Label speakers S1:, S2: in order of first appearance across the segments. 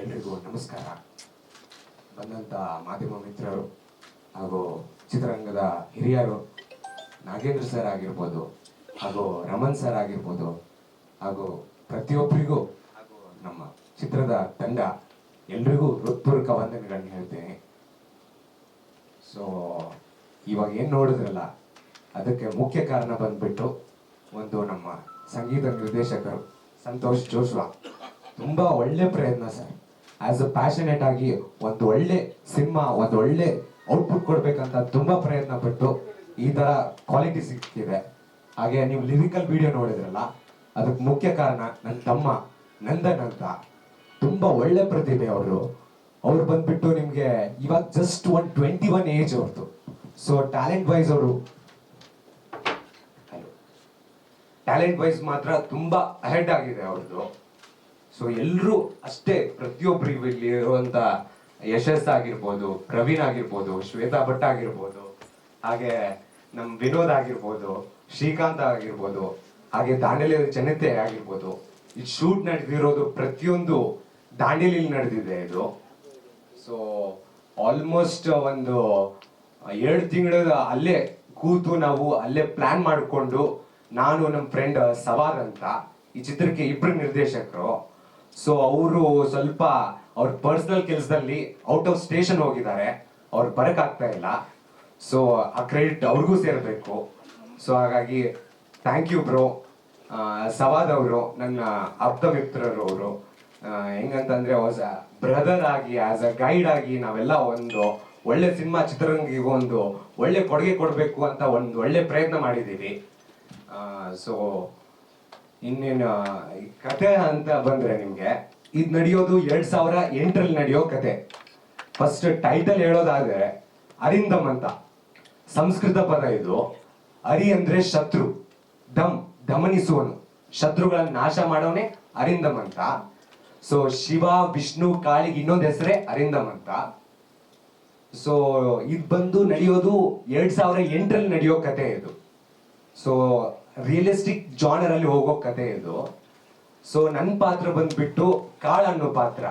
S1: ಎಲ್ರಿಗೂ ನಮಸ್ಕಾರ. ಬಂದಂಥ ಮಾಧ್ಯಮ ಮಿತ್ರರು ಹಾಗೂ ಚಿತ್ರರಂಗದ ಹಿರಿಯರು ನಾಗೇಂದ್ರ ಸರ್ ಆಗಿರ್ಬೋದು ಹಾಗೂ ರಮನ್ ಸರ್ ಆಗಿರ್ಬೋದು ಹಾಗೂ ಪ್ರತಿಯೊಬ್ಬರಿಗೂ ಹಾಗೂ ನಮ್ಮ ಚಿತ್ರದ ತಂಡ ಎಲ್ರಿಗೂ ಹೃತ್ಪೂರ್ವಕ ವಂದನೆಗಳನ್ನ ಹೇಳ್ತೇನೆ. ಸೊ ಇವಾಗ ಏನು ನೋಡಿದ್ರಲ್ಲ, ಅದಕ್ಕೆ ಮುಖ್ಯ ಕಾರಣ ಬಂದ್ಬಿಟ್ಟು ಒಂದು ನಮ್ಮ ಸಂಗೀತ ನಿರ್ದೇಶಕರು ಸಂತೋಷ್ ಜೋಶ್ವಾ. ತುಂಬಾ ಒಳ್ಳೆ ಪ್ರಯತ್ನ ಸರ್ ಆಸ್ ಅ ಪ್ಯಾಷನೇಟ್ ಆಗಿ ಒಂದು ಒಳ್ಳೆ ಸಿನಿಮಾ, ಒಂದು ಒಳ್ಳೆ ಔಟ್ಪುಟ್ ಕೊಡ್ಬೇಕಂತ ತುಂಬಾ ಪ್ರಯತ್ನ ಪಟ್ಟು ಈ ತರ ಕ್ವಾಲಿಟಿ ಸಿಕ್ಕಿದೆ. ಹಾಗೆ ನೀವು ಲಿರಿಕಲ್ ವಿಡಿಯೋ ನೋಡಿದ್ರಲ್ಲ, ಅದಕ್ಕೆ ಮುಖ್ಯ ಕಾರಣ ನನ್ನ ತಮ್ಮ ನಂದನ್ ಅಂತ. ತುಂಬಾ ಒಳ್ಳೆ ಪ್ರತಿಭೆ ಅವರು. ಅವ್ರು ಬಂದ್ಬಿಟ್ಟು ನಿಮ್ಗೆ ಇವಾಗ just one twenty one age ಅವ್ರದ್ದು ಸೊ ಟ್ಯಾಲೆಂಟ್ ವೈಸ್ ಅವರು ಟ್ಯಾಲೆಂಟ್ ವೈಸ್ ಮಾತ್ರ ತುಂಬಾ ಅಹೆಡ್ ಆಗಿದೆ ಅವ್ರದ್ದು ಸೊ ಎಲ್ಲರೂ ಅಷ್ಟೇ ಪ್ರತಿಯೊಬ್ಬರಿಗೂ ಇಲ್ಲಿ ಇರುವಂತ ಯಶಸ್ ಆಗಿರ್ಬೋದು ಪ್ರವೀಣ್ ಆಗಿರ್ಬೋದು ಶ್ವೇತಾ ಭಟ್ ಆಗಿರ್ಬೋದು, ಹಾಗೆ ನಮ್ ವಿನೋದ್ ಆಗಿರ್ಬೋದು, ಶ್ರೀಕಾಂತ್ ಆಗಿರ್ಬೋದು, ಹಾಗೆ ದಾಂಡೇಲಿ ಜನತೆ ಆಗಿರ್ಬೋದು, ಈ ಶೂಟ್ ನಡೆದಿರೋದು ಪ್ರತಿಯೊಂದು ದಾಂಡೇಲಿ ನಡೆದಿದೆ ಇದು. ಸೊ ಆಲ್ಮೋಸ್ಟ್ ಒಂದು ಎರಡು ತಿಂಗಳ ಅಲ್ಲೇ ಕೂತು ನಾವು ಅಲ್ಲೇ ಪ್ಲಾನ್ ಮಾಡಿಕೊಂಡು ನಾನು ನಮ್ಮ ಫ್ರೆಂಡ್ ಸವಾರ್ ಅಂತ, ಈ ಚಿತ್ರಕ್ಕೆ ಇಬ್ರು ನಿರ್ದೇಶಕರು. ಸೊ ಅವರು ಸ್ವಲ್ಪ ಅವ್ರ ಪರ್ಸನಲ್ ಕೆಲಸದಲ್ಲಿ ಔಟ್ ಆಫ್ ಸ್ಟೇಷನ್ ಹೋಗಿದ್ದಾರೆ. ಅವ್ರು ಬರಕ್ ಆಗ್ತಾ ಇಲ್ಲ. ಸೊ ಆ ಕ್ರೆಡಿಟ್ ಅವ್ರಿಗೂ ಸೇರ್ಬೇಕು. ಸೊ ಹಾಗಾಗಿ ಥ್ಯಾಂಕ್ ಯು ಬ್ರೋ ಸವಾದ್ ಅವರು, ನನ್ನ ಆಪ್ತ ಮಿತ್ರರು ಅವರು ಹೆಂಗಂತಂದ್ರೆ ಅ ಬ್ರದರ್ ಆಗಿ ಆಸ್ ಅ ಗೈಡ್ ಆಗಿ ನಾವೆಲ್ಲ ಒಂದು ಒಳ್ಳೆ ಸಿನಿಮಾ ಚಿತ್ರರಂಗಿಗೆ ಒಂದು ಒಳ್ಳೆ ಕೊಡುಗೆ ಕೊಡಬೇಕು ಅಂತ ಒಂದು ಒಳ್ಳೆ ಪ್ರಯತ್ನ ಮಾಡಿದ್ದೀವಿ. ಸೊ ಇನ್ನೇನು ಕತೆ ಅಂತ ಬಂದ್ರೆ ನಿಮ್ಗೆ, ಇದು ನಡೆಯೋದು ಎರಡ್ ಸಾವಿರ ಎಂಟರಲ್ಲಿ ನಡೆಯೋ ಕತೆ. ಫಸ್ಟ್ ಟೈಟಲ್ ಹೇಳೋದಾದ್ರೆ, ಅರಿಂದಮ್ ಅಂತ. ಸಂಸ್ಕೃತ ಪದ ಇದು. ಅರಿ ಅಂದ್ರೆ ಶತ್ರು, ದಮ್, ದಮನಿಸುವನು. ಶತ್ರುಗಳನ್ನ ನಾಶ ಮಾಡೋನೆ ಅರಿಂದಮ್ ಅಂತ. ಸೊ ಶಿವ, ವಿಷ್ಣು, ಕಾಳಿಗೆ ಇನ್ನೊಂದು ಹೆಸರೇ ಅರಿಂದಮ್ ಅಂತ. ಸೊ ಇದು ಬಂದು ನಡೆಯೋದು ಎರಡ್ ಸಾವಿರ ಎಂಟರಲ್ಲಿ ನಡೆಯೋ ಕತೆ ಇದು. ಸೊ ರಿಯಲಿಸ್ಟಿಕ್ ಜಾನರ್ ಅಲ್ಲಿ ಹೋಗೋ ಕತೆ ಇದು. ಸೊ ನನ್ನ ಪಾತ್ರ ಬಂದ್ಬಿಟ್ಟು ಕಾಳ ಅನ್ನೋ ಪಾತ್ರ.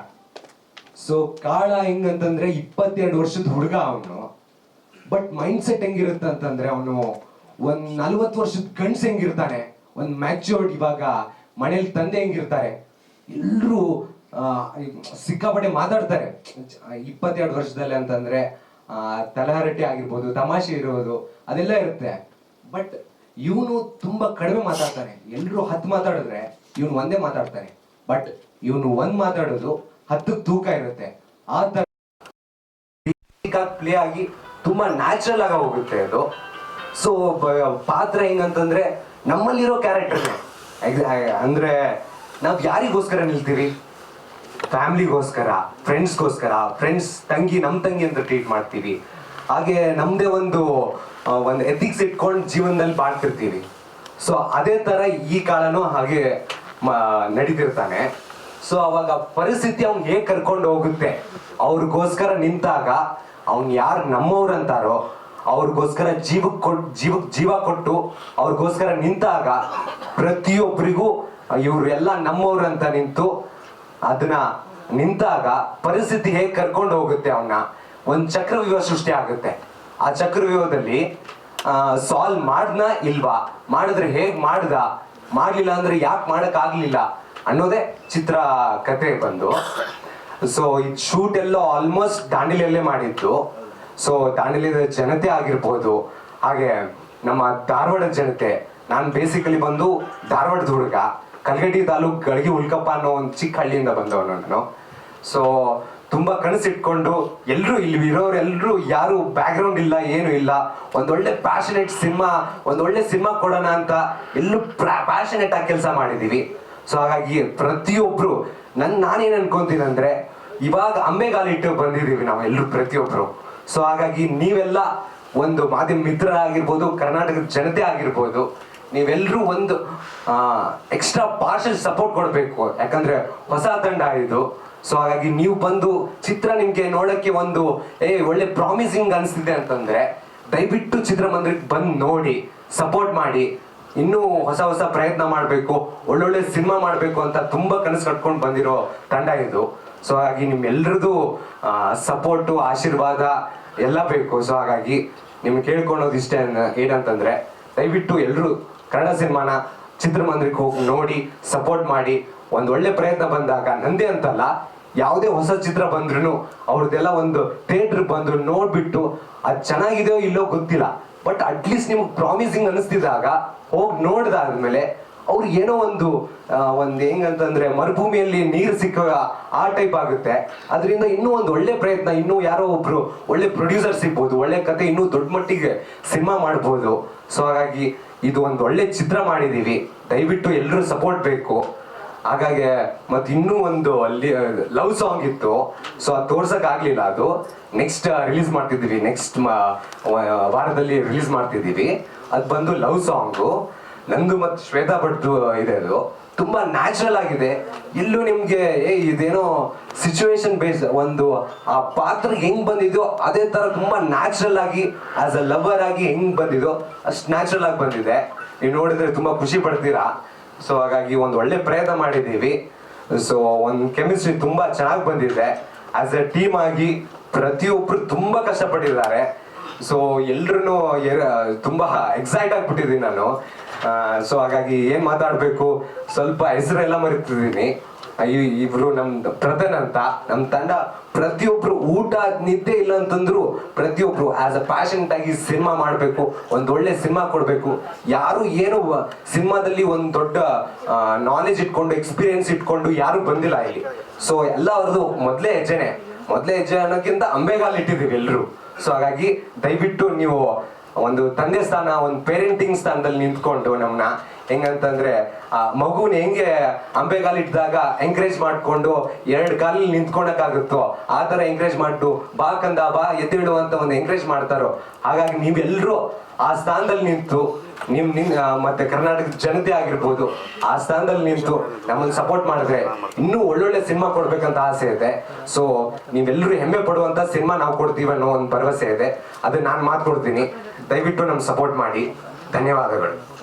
S1: ಸೊ ಕಾಳ ಹೆಂಗಂತಂದ್ರೆ ಇಪ್ಪತ್ತೆರಡು ವರ್ಷದ ಹುಡುಗ ಅವನು. ಬಟ್ ಮೈಂಡ್ ಸೆಟ್ ಹೆಂಗಿರುತ್ತೆ ಅಂತಂದ್ರೆ ಅವನು ಒಂದ್ ನಲ್ವತ್ತು ವರ್ಷದ ಗಂಡ್ಸ್ ಹೆಂಗಿರ್ತಾನೆ. ಒಂದ್ ಮ್ಯಾಚ್ಯೂರ್ಡ್ ಇವಾಗ ಮನೇಲಿ ತಂದೆ ಹೆಂಗಿರ್ತಾರೆ. ಎಲ್ಲರೂ ಸಿಕ್ಕಾಪಟ್ಟೆ ಮಾತಾಡ್ತಾರೆ. ಇಪ್ಪತ್ತೆರಡು ವರ್ಷದಲ್ಲಿ ಅಂತಂದ್ರೆ ತಲಹರಟೆ ಆಗಿರ್ಬೋದು, ತಮಾಷೆ ಇರೋದು, ಅದೆಲ್ಲ ಇರುತ್ತೆ. ಬಟ್ ಇವನು ತುಂಬಾ ಕಡಿಮೆ ಮಾತಾಡ್ತಾನೆ. ಎಲ್ಲರೂ ಹತ್ತು ಮಾತಾಡಿದ್ರೆ ಇವನು ಒಂದೇ ಮಾತಾಡ್ತಾನೆ. ಬಟ್ ಇವನು ಒಂದ್ ಮಾತಾಡೋದು ಹತ್ತು ತೂಕ ಇರುತ್ತೆ. ಆ ತರ ಪ್ಲೇ ಆಗಿ ತುಂಬಾ ನ್ಯಾಚುರಲ್ ಆಗಿ ಹೋಗುತ್ತೆ ಅದು. ಸೊ ಪಾತ್ರ ಹೆಂಗಂತಂದ್ರೆ ನಮ್ಮಲ್ಲಿರೋ ಕ್ಯಾರೆಕ್ಟರ್ ಅಂದ್ರೆ ನಾವ್ ಯಾರಿಗೋಸ್ಕರ ನಿಲ್ತೀವಿ ಫ್ಯಾಮಿಲಿಗೋಸ್ಕರ ಫ್ರೆಂಡ್ಸ್ಗೋಸ್ಕರ ಫ್ರೆಂಡ್ಸ್ ತಂಗಿ, ನಮ್ ತಂಗಿ ಅಂತ ಟ್ರೀಟ್ ಮಾಡ್ತೀವಿ. ಹಾಗೆ ನಮ್ದೇ ಒಂದು ಒಂದು ಎಥಿಕ್ಸ್ ಇಟ್ಕೊಂಡು ಜೀವನದಲ್ಲಿ ಬಾಳ್ತಿರ್ತೀವಿ. ಸೊ ಅದೇ ತರ ಈ ಕಾಲನೂ ಹಾಗೆ ನಡೀತಿರ್ತಾನೆ. ಸೊ ಅವಾಗ ಪರಿಸ್ಥಿತಿ ಅವ್ನ್ ಹೇಗ್ ಕರ್ಕೊಂಡು ಹೋಗುತ್ತೆ, ಅವ್ರಿಗೋಸ್ಕರ ನಿಂತಾಗ, ಅವ್ನ್ ಯಾರು ನಮ್ಮವ್ರು ಅಂತಾರೋ, ಅವ್ರಿಗೋಸ್ಕರ ಜೀವಕ್ಕೆ ಕೊಟ್ ಜೀವಕ್ ಜೀವ ಕೊಟ್ಟು ಅವ್ರಿಗೋಸ್ಕರ ನಿಂತಾಗ ಪ್ರತಿಯೊಬ್ಬರಿಗೂ ಇವ್ರು ಎಲ್ಲ ಅಂತ ನಿಂತು ಅದನ್ನ ನಿಂತಾಗ ಪರಿಸ್ಥಿತಿ ಹೇಗ್ ಕರ್ಕೊಂಡು ಹೋಗುತ್ತೆ ಅವನ್ನ ಒಂದ್ ಚಕ್ರವ್ಯೂಹ ಸೃಷ್ಟಿ ಆಗುತ್ತೆ. ಆ ಚಕ್ರವ್ಯೂಹದಲ್ಲಿ ಸಾಲ್ವ್ ಮಾಡ್ನ ಇಲ್ವಾ? ಮಾಡಿದ್ರೆ ಹೇಗ್ ಮಾಡ್ದ? ಮಾಡ್ಲಿಲ್ಲ ಅಂದ್ರೆ ಯಾಕೆ ಮಾಡಕ್ ಆಗ್ಲಿಲ್ಲ ಅನ್ನೋದೇ ಚಿತ್ರ ಕತೆ ಬಂದು. ಸೊ ಈ ಶೂಟ್ ಎಲ್ಲ ಆಲ್ಮೋಸ್ಟ್ ದಾಂಡೇಲಿಯಲ್ಲೇ ಮಾಡಿದ್ದು. ಸೊ ದಾಂಡೇಲಿಯ ಜನತೆ ಆಗಿರ್ಬೋದು, ಹಾಗೆ ನಮ್ಮ ಧಾರವಾಡ ಜನತೆ, ನಾನು ಬೇಸಿಕಲಿ ಬಂದು ಧಾರವಾಡದ ಹುಡುಗ, ಕಲ್ಗಡ್ಡಿ ತಾಲೂಕ್ ಗಳಿಗೆ ಉಲ್ಕಪ್ಪ ಅನ್ನೋ ಒಂದು ಚಿಕ್ಕ ಹಳ್ಳಿಯಿಂದ ಬಂದವನು ಸೊ ತುಂಬಾ ಕನಸಿಟ್ಕೊಂಡು ಎಲ್ಲರೂ ಇಲ್ಲಿ ಇರೋರೆಲ್ಲರೂ ಯಾರು ಬ್ಯಾಕ್ಗ್ರೌಂಡ್ ಇಲ್ಲ, ಏನು ಇಲ್ಲ. ಒಂದೊಳ್ಳೆ ಪ್ಯಾಷನೇಟ್ ಸಿನಿಮಾ, ಒಂದೊಳ್ಳೆ ಸಿನಿಮಾ ಕೊಡೋಣ ಅಂತ ಎಲ್ಲೂ ಪ್ಯಾಷನೇಟ್ ಆಗಿ ಕೆಲಸ ಮಾಡಿದೀವಿ. ಸೊ ಹಾಗಾಗಿ ಪ್ರತಿಯೊಬ್ರು, ನನ್, ನಾನೇನು ಅನ್ಕೊಂತೀನಿ ಅಂದ್ರೆ, ಇವಾಗ ಅಂಬೆಗಾಲಿಟ್ಟು ಬಂದಿದೀವಿ ನಾವು ಎಲ್ಲರೂ ಪ್ರತಿಯೊಬ್ರು. ಸೊ ಹಾಗಾಗಿ ನೀವೆಲ್ಲ ಒಂದು ಮಾಧ್ಯಮ ಮಿತ್ರರಾಗಿರ್ಬೋದು, ಕರ್ನಾಟಕದ ಜನತೆ ಆಗಿರ್ಬೋದು ನೀವೆಲ್ಲರೂ ಒಂದು ಎಕ್ಸ್ಟ್ರಾ ಪಾರ್ಷಲ್ ಸಪೋರ್ಟ್ ಕೊಡಬೇಕು. ಯಾಕಂದ್ರೆ ಹೊಸ ತಂಡ ಇದು. ಸೊ ಹಾಗಾಗಿ ನೀವು ಬಂದು ಚಿತ್ರ ನಿಮಗೆ ನೋಡಕ್ಕೆ ಒಂದು, ಏ, ಒಳ್ಳೆ ಪ್ರಾಮಿಸಿಂಗ್ ಅನಿಸ್ತಿದೆ ಅಂತಂದ್ರೆ, ದಯವಿಟ್ಟು ಚಿತ್ರಮಂದಿರಕ್ಕೆ ಬಂದು ನೋಡಿ ಸಪೋರ್ಟ್ ಮಾಡಿ, ಇನ್ನೂ ಹೊಸ ಹೊಸ ಪ್ರಯತ್ನ ಮಾಡಬೇಕು, ಒಳ್ಳೊಳ್ಳೆ ಸಿನಿಮಾ ಮಾಡಬೇಕು ಅಂತ ತುಂಬಾ ಕನಸು ಕಟ್ಕೊಂಡು ಬಂದಿರೋ ತಂಡ ಇದು. ಸೊ ಹಾಗಾಗಿ ನಿಮ್ಮೆಲ್ಲರದು ಸಪೋರ್ಟು ಆಶೀರ್ವಾದ ಎಲ್ಲ ಬೇಕು. ಸೊ ಹಾಗಾಗಿ ನಿಮ್ಗೆ ಕೇಳ್ಕೊಳೋದು ಇಷ್ಟೇ ಏನಂತಂದ್ರೆ ದಯವಿಟ್ಟು ಎಲ್ಲರೂ ಕನ್ನಡ ಸಿನಿಮಾನ ಚಿತ್ರಮಂದಿರಕ್ಕೆ ಹೋಗಿ ನೋಡಿ ಸಪೋರ್ಟ್ ಮಾಡಿ, ಒಂದು ಒಳ್ಳೆ ಪ್ರಯತ್ನ ಬಂದಾಗ, ನಂದೇ ಅಂತಲ್ಲ, ಯಾವುದೇ ಹೊಸ ಚಿತ್ರ ಬಂದ್ರು ಅವ್ರದ್ದೆಲ್ಲ ಒಂದು ಥಿಯೇಟರ್ ಬಂದ್ರು ನೋಡ್ಬಿಟ್ಟು ಅದು ಚೆನ್ನಾಗಿದೆಯೋ ಇಲ್ಲೋ ಗೊತ್ತಿಲ್ಲ. ಬಟ್ ಅಟ್ಲೀಸ್ಟ್ ನಿಮ್ಗೆ ಪ್ರಾಮಿಸಿಂಗ್ ಅನಿಸ್ತಿದಾಗ ಹೋಗಿ ನೋಡ್ದಾದ್ಮೇಲೆ ಅವ್ರು ಏನೋ ಒಂದು ಒಂದು ಹೆಂಗಂತಂದ್ರೆ ಮರುಭೂಮಿಯಲ್ಲಿ ನೀರು ಸಿಕ್ಕ ಆ ಟೈಪ್ ಆಗುತ್ತೆ. ಅದರಿಂದ ಇನ್ನೂ ಒಂದು ಒಳ್ಳೆ ಪ್ರಯತ್ನ, ಇನ್ನೂ ಯಾರೋ ಒಬ್ರು ಒಳ್ಳೆ ಪ್ರೊಡ್ಯೂಸರ್ ಸಿಗ್ಬೋದು, ಒಳ್ಳೆ ಕತೆ ಇನ್ನೂ ದೊಡ್ಡ ಮಟ್ಟಿಗೆ ಸಿನಿಮಾ ಮಾಡ್ಬೋದು. ಸೊ ಹಾಗಾಗಿ ಇದು ಒಂದು ಒಳ್ಳೆ ಚಿತ್ರ ಮಾಡಿದೀವಿ. ದಯವಿಟ್ಟು ಎಲ್ಲರೂ ಸಪೋರ್ಟ್ ಬೇಕು. ಹಾಗಾಗಿ ಮತ್ತೆ ಇನ್ನೂ ಒಂದು ಅಲ್ಲಿ, ಲವ್ ಸಾಂಗ್ ಇತ್ತು. ಸೊ ಅದು ತೋರ್ಸಕ್ ಆಗ್ಲಿಲ್ಲ ಅದು. ನೆಕ್ಸ್ಟ್ ರಿಲೀಸ್ ಮಾಡ್ತಿದ್ದೀವಿ. ನೆಕ್ಸ್ಟ್ ವಾರದಲ್ಲಿ ರಿಲೀಸ್ ಮಾಡ್ತಿದ್ದೀವಿ. ಅದು ಬಂದು ಲವ್ ಸಾಂಗು ನಂದು ಮತ್ತು ಶ್ವೇತಾ ಭಟ್ದು ಇದೆ ಅದು ತುಂಬಾ ನ್ಯಾಚುರಲ್ ಆಗಿದೆ. ಇಲ್ಲೂ ನಿಮ್ಗೆ ಏ ಇದೇನೋ ಸಿಚುವೇಶನ್ ಬೇಸ್ ಒಂದು, ಆ ಪಾತ್ರ ಹೆಂಗ್ ಬಂದಿದೆಯೋ ಅದೇ ತರ ತುಂಬಾ ನ್ಯಾಚುರಲ್ ಆಗಿ ಆಸ್ ಅ ಲವರ್ ಆಗಿ ಹೆಂಗ್ ಬಂದಿದೋ ಅಷ್ಟು ನ್ಯಾಚುರಲ್ ಆಗಿ ಬಂದಿದೆ. ನೀವು ನೋಡಿದ್ರೆ ತುಂಬಾ ಖುಷಿ ಪಡ್ತೀರಾ? ಸೊ ಹಾಗಾಗಿ ಒಂದು ಒಳ್ಳೆ ಪ್ರಯತ್ನ ಮಾಡಿದ್ದೀವಿ. ಸೊ ಒಂದು ಕೆಮಿಸ್ಟ್ರಿ ತುಂಬಾ ಚೆನ್ನಾಗಿ ಬಂದಿದೆ. ಆಸ್ ಎ ಟೀಮ್ ಆಗಿ ಪ್ರತಿಯೊಬ್ರು ತುಂಬಾ ಕಷ್ಟಪಟ್ಟಿದ್ದಾರೆ. ಸೊ ಎಲ್ರು ತುಂಬಾ ಎಕ್ಸೈಟ್ ಆಗಿಬಿಟ್ಟಿದ್ದೀನಿ ನಾನು. ಸೊ ಹಾಗಾಗಿ ಏನ್ ಮಾತಾಡ್ಬೇಕು? ಸ್ವಲ್ಪ ಹೆಸರೆಲ್ಲ ಮರಿತಿದ್ದೀನಿ. ಇಬ್ರು ನಮ್ದು ಪ್ರಧಾನ ಅಂತ. ನಮ್ ತಂಡ ಪ್ರತಿಯೊಬ್ರು ಊಟ ನಿದ್ದೆ ಇಲ್ಲ ಅಂತಂದ್ರು ಪ್ರತಿಯೊಬ್ರು ಆಸ್ ಅ ಪ್ಯಾಷನೆಟ್ ಆಗಿ ಸಿನಿಮಾ ಮಾಡ್ಬೇಕು. ಒಂದ್ ಒಳ್ಳೆ ಸಿನಿಮಾ ಕೊಡ್ಬೇಕು. ಯಾರು ಏನು ಸಿನಿಮಾದಲ್ಲಿ ಒಂದ್ ದೊಡ್ಡ ನಾಲೆಜ್ ಇಟ್ಕೊಂಡು ಎಕ್ಸ್ಪೀರಿಯನ್ಸ್ ಇಟ್ಕೊಂಡು ಯಾರು ಬಂದಿಲ್ಲ ಇಲ್ಲಿ. ಸೊ ಎಲ್ಲ ಅವ್ರದ್ದು ಮೊದ್ಲೇ ಹೆಜ್ಜೆನೆ. ಮೊದ್ಲೇ ಹೆಜ್ಜೆ ಅನ್ನೋಕ್ಕಿಂತ ಅಂಬೆಗಾಲ್ ಇಟ್ಟಿದೀವಿ ಎಲ್ರು. ಸೊ ಹಾಗಾಗಿ ದಯವಿಟ್ಟು ನೀವು ಒಂದು ತಂದೆ ಸ್ಥಾನ, ಒಂದು ಪೇರೆಂಟಿಂಗ್ ಸ್ಥಾನದಲ್ಲಿ ನಿಂತ್ಕೊಂಡು ನಮ್ಮನ್ನ ಹೆಂಗಂತಂದ್ರೆ, ಆ ಮಗುನ ಹೆಂಗೆ ಅಂಬೆಗಾಲ್ ಇಟ್ಟಾಗ ಎಂಕರೇಜ್ ಮಾಡ್ಕೊಂಡು ಎರಡು ಕಾಲಲ್ಲಿ ನಿಂತ್ಕೊಳಕ್ಕಾಗುತ್ತೋ, ಆ ಥರ ಎಂಕರೇಜ್ ಮಾಡ್ತು ಬಾ ಕಂದ, ಬಾ ಎತ್ತಿಡು ಅಂತ ಒಂದು ಎಂಕರೇಜ್ ಮಾಡ್ತಾರೋ, ಹಾಗಾಗಿ ನೀವೆಲ್ಲರೂ ಆ ಸ್ಥಾನದಲ್ಲಿ ನಿಂತು, ನಿಮ್ ನಿನ್ ಮತ್ತೆ ಕರ್ನಾಟಕದ ಜನತೆ ಆಗಿರ್ಬೋದು, ಆ ಸ್ಥಾನದಲ್ಲಿ ನಿಂತು ನಮ್ಮನ್ನ ಸಪೋರ್ಟ್ ಮಾಡಿದ್ರೆ ಇನ್ನೂ ಒಳ್ಳೊಳ್ಳೆ ಸಿನಿಮಾ ಕೊಡ್ಬೇಕಂತ ಆಸೆ ಇದೆ. ಸೊ ನೀವೆಲ್ಲರೂ ಹೆಮ್ಮೆ ಪಡುವಂತ ಸಿನಿಮಾ ನಾವು ಕೊಡ್ತೀವಿ ಅನ್ನೋ ಒಂದು ಭರವಸೆ ಇದೆ. ಅದನ್ನ ನಾನು ಮಾತು ಕೊಡ್ತೀನಿ. ದಯವಿಟ್ಟು ನಮ್ಗೆ ಸಪೋರ್ಟ್ ಮಾಡಿ. ಧನ್ಯವಾದಗಳು.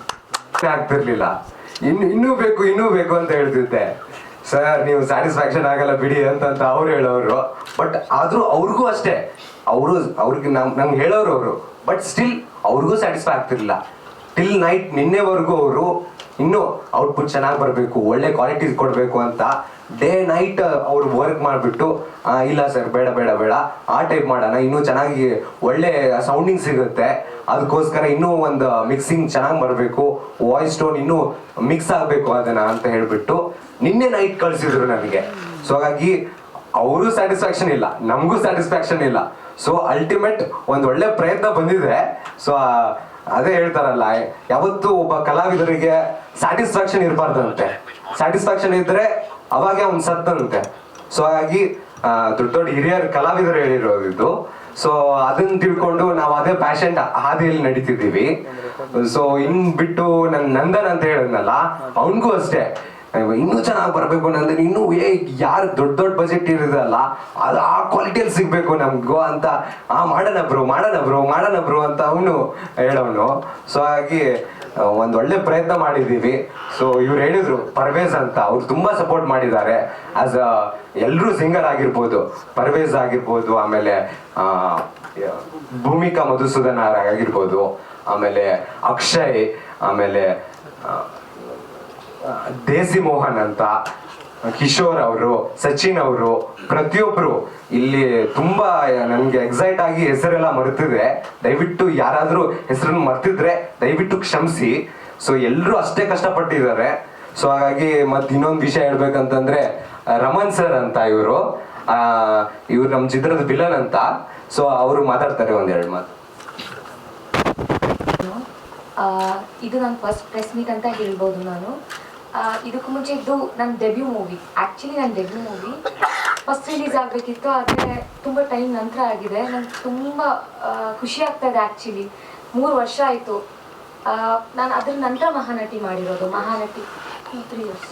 S1: ಆಗ್ತಿರ್ಲಿಲ್ಲ. ಇನ್ನು, ಇನ್ನೂ ಬೇಕು ಇನ್ನೂ ಬೇಕು ಅಂತ ಹೇಳ್ತಿದ್ದೆ. ಸರ್ ನೀವು ಸ್ಯಾಟಿಸ್ಫ್ಯಾಕ್ಷನ್ ಆಗಲ್ಲ ಬಿಡಿ ಅಂತಂತ ಅವ್ರು ಹೇಳೋರು. ಬಟ್ ಆದ್ರೂ ಅವ್ರಿಗೂ ಅಷ್ಟೇ. ಅವರು, ಅವ್ರಿಗೆ ನಮ್, ನಂಗೆ ಹೇಳೋರು ಅವರು. ಬಟ್ ಸ್ಟಿಲ್ ಅವ್ರಿಗೂ ಸ್ಯಾಟಿಸ್ಫೈ ಆಗ್ತಿರ್ಲಿಲ್ಲ. ಟಿಲ್ ನೈಟ್ ನಿನ್ನೆವರೆಗೂ ಅವರು ಇನ್ನೂ ಔಟ್ಪುಟ್ ಚೆನ್ನಾಗಿ ಬರಬೇಕು, ಒಳ್ಳೆ ಕ್ವಾಲಿಟೀಸ್ ಕೊಡಬೇಕು ಅಂತ ಡೇ ನೈಟ್ ಅವ್ರು ವರ್ಕ್ ಮಾಡಿಬಿಟ್ಟು ಇಲ್ಲ ಸರ್ ಬೇಡ ಬೇಡ ಬೇಡ, ಆ ಟೈಪ್ ಮಾಡೋಣ, ಇನ್ನೂ ಚೆನ್ನಾಗಿ ಒಳ್ಳೆ ಸೌಂಡಿಂಗ್ ಸಿಗುತ್ತೆ. ಅದಕ್ಕೋಸ್ಕರ ಇನ್ನೂ ಒಂದು ಮಿಕ್ಸಿಂಗ್ ಚೆನ್ನಾಗಿ ಬರಬೇಕು ವಾಯ್ಸ್ ಟೋನ್ ಇನ್ನೂ ಮಿಕ್ಸ್ ಆಗಬೇಕು ಅದನ್ನು, ಅಂತ ಹೇಳಿಬಿಟ್ಟು ನಿನ್ನೆ ನೈಟ್ ಕಳಿಸಿದ್ರು ನನಗೆ. ಸೊ ಹಾಗಾಗಿ ಅವರು ಸ್ಯಾಟಿಸ್ಫ್ಯಾಕ್ಷನ್ ಇಲ್ಲ, ನಮಗೂ ಸ್ಯಾಟಿಸ್ಫ್ಯಾಕ್ಷನ್ ಇಲ್ಲ. ಸೊ ಅಲ್ಟಿಮೇಟ್ ಒಂದು ಒಳ್ಳೆ ಪ್ರಯತ್ನ ಬಂದಿದೆ ಸೊ ಅದೇ ಹೇಳ್ತಾರಲ್ಲ, ಯಾವತ್ತು ಒಬ್ಬ ಕಲಾವಿದರಿಗೆ ಸ್ಯಾಟಿಸ್ಫ್ಯಾಕ್ಷನ್ ಇರಬಾರ್ದಂತೆ. ಸ್ಯಾಟಿಸ್ಫ್ಯಾಕ್ಷನ್ ಇದ್ರೆ ಅವಾಗ ಅವ್ನು ಸತ್ತಂತೆ. ಸೊ ಹಾಗಾಗಿ ದೊಡ್ಡ ದೊಡ್ಡ ಹಿರಿಯರ್ ಕಲಾವಿದರು ಹೇಳಿರೋದು ಇದು ಸೊ ಅದನ್ನ ತಿಳ್ಕೊಂಡು ನಾವು ಅದೇ ಪ್ಯಾಷನ್ ಹಾದಿಯಲ್ಲಿ ನಡೀತಿದ್ದೀವಿ. ಸೊ ಇನ್ ಬಿಟ್ಟು ನನ್ ನಂದನ್ ಅಂತ ಹೇಳಿದ್ನಲ್ಲ, ಅವನಿಗೂ ಅಷ್ಟೇ. ಇನ್ನೂ ಚೆನ್ನಾಗಿ ಬರ್ಬೇಕು ಅಂದ್ರೆ ಇನ್ನೂ ಏ, ಯಾರು ದೊಡ್ಡ ದೊಡ್ಡ ಬಜೆಟ್ ಇರೋದಲ್ಲ ಅದು ಆ ಕ್ವಾಲಿಟಿಯಲ್ಲಿ ಸಿಗಬೇಕು ನಮಗೋ ಅಂತ. ಆ, ಮಾಡೋಣ ಬ್ರೋ ಮಾಡೋಣ ಬ್ರೋ ಮಾಡೋಣ ಬ್ರೋ ಅಂತ ಅವನು ಹೇಳೋನು ಸೊ ಹಾಗಾಗಿ ಒಂದು ಒಳ್ಳೆ ಪ್ರಯತ್ನ ಮಾಡಿದೀವಿ ಸೊ ಇವ್ರು ಹೇಳಿದ್ರು, ಪರ್ವೇಜ್ ಅಂತ. ಅವ್ರು ತುಂಬಾ ಸಪೋರ್ಟ್ ಮಾಡಿದ್ದಾರೆ. ಆಸ್ ಅ ಎಲ್ಲರೂ ಸಿಂಗರ್ ಆಗಿರ್ಬೋದು, ಪರ್ವೇಜ್ ಆಗಿರ್ಬೋದು, ಆಮೇಲೆ ಭೂಮಿಕಾ ಮಧುಸೂದನ್ ಆಗಿರ್ಬೋದು, ಆಮೇಲೆ ಅಕ್ಷಯ್, ಆಮೇಲೆ ದೇಸಿ ಮೋಹನ್ ಅಂತ ಕಿಶೋರ್ ಅವರು, ಸಚಿನ್ ಅವರು, ಪ್ರತಿಯೊಬ್ರು ಇಲ್ಲಿ ತುಂಬಾ ನನ್ಗೆ ಎಕ್ಸೈಟ್ ಆಗಿ ಹೆಸರೆಲ್ಲ ಮರೆತಿದೆ. ದಯವಿಟ್ಟು ಯಾರಾದರೂ ಹೆಸರನ್ನು ಮರ್ತಿದ್ರೆ ದಯವಿಟ್ಟು ಕ್ಷಮಿಸಿ. ಸೊ ಎಲ್ಲರೂ ಅಷ್ಟೇ ಕಷ್ಟಪಟ್ಟಿದ್ದಾರೆ. ಸೊ ಹಾಗಾಗಿ ಮತ್ತೆ ಇನ್ನೊಂದು ವಿಷಯ ಹೇಳ್ಬೇಕಂತಂದ್ರೆ ರಮನ್ ಸರ್ ಅಂತ ಇವರು. ಆ, ಇವ್ರು ನಮ್ಮ ಚಿತ್ರದ ವಿಲನ್ ಅಂತ. ಸೊ ಅವರು ಮಾತಾಡ್ತಾರೆ ಒಂದೆರಡು ಮಾತು.
S2: ಇದು ನನ್ನ ಫಸ್ಟ್ ಪ್ರೆಸ್ ಮೀಟ್ ಅಂತ ಹೇಳ್ಬೋದು ನಾನು. ಇದಕ್ಕೂ ಮುಂಚೆ ಇದು ನನ್ನ ಡೆಬ್ಯೂ ಮೂವಿ ಆ್ಯಕ್ಚುಲಿ ನನ್ನ ಡೆಬ್ಯೂ ಮೂವಿ ಫಸ್ಟ್ ರಿಲೀಸ್ ಆಗಬೇಕಿತ್ತು, ಆದರೆ ತುಂಬ ಟೈಮ್ ನಂತರ ಆಗಿದೆ. ನಂಗೆ ತುಂಬ ಖುಷಿ ಆಗ್ತಾ ಇದೆ ಆ್ಯಕ್ಚುಲಿ ಮೂರು ವರ್ಷ ಆಯಿತು. ನಾನು ಅದ್ರ ನಂತರ ಮಹಾನಟಿ ಮಾಡಿರೋದು. Mahanati three years